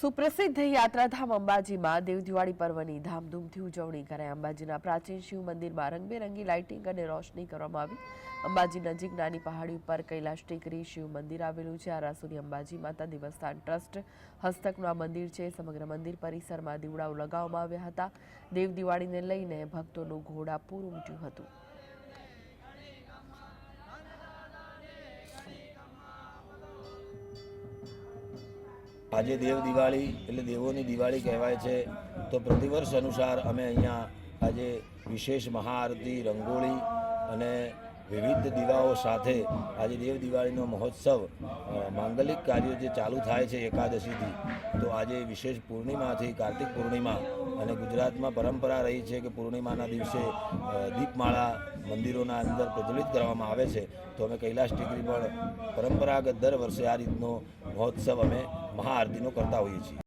સુપ્રસિદ્ધ યાત્રાધામ અંબાજીમાં દેવ દિવાળી પર્વની ધામધૂમથી ઉજવણી કરાઈ. અંબાજીના પ્રાચીન શિવ મંદિરમાં રંગબેરંગી લાઇટિંગ અને રોશની કરવામાં આવી. અંબાજી નજીક નાની પહાડી ઉપર કૈલાશ ટેકરી શિવ મંદિર આવેલું છે. આરાસુરી અંબાજી માતા દેવસ્થાન ટ્રસ્ટ હસ્તકનું આ મંદિર છે. સમગ્ર મંદિર પરિસરમાં દીવડાઓ લગાવવામાં આવ્યા હતા. દેવ દિવાળીને લઈને ભક્તોનું ઘોડાપૂર ઉમટ્યું હતું. આજે દેવ દિવાળી એટલે દેવોની દિવાળી કહેવાય છે. તો પ્રતિવર્ષ અનુસાર અમે અહીંયા આજે વિશેષ મહાઆરતી, રંગોળી વિવિધ દીવાઓ સાથે આજે દેવ દિવાળીનો મહોત્સવ માંગલિક કાર્યો જે ચાલુ થાય છે એકાદશીથી, તો આજે વિશેષ પૂર્ણિમાથી કાર્તિક પૂર્ણિમા અને ગુજરાતમાં પરંપરા રહી છે કે પૂર્ણિમાના દિવસે દીપમાળા મંદિરોના અંદર પ્રજ્વલિત કરવામાં આવે છે. તો અમે કૈલાશ ટેકરી પણ પરંપરાગત દર વર્ષે આ રીતનો મહોત્સવ અમે મહાઆરતીનો કરતા હોઈએ છીએ.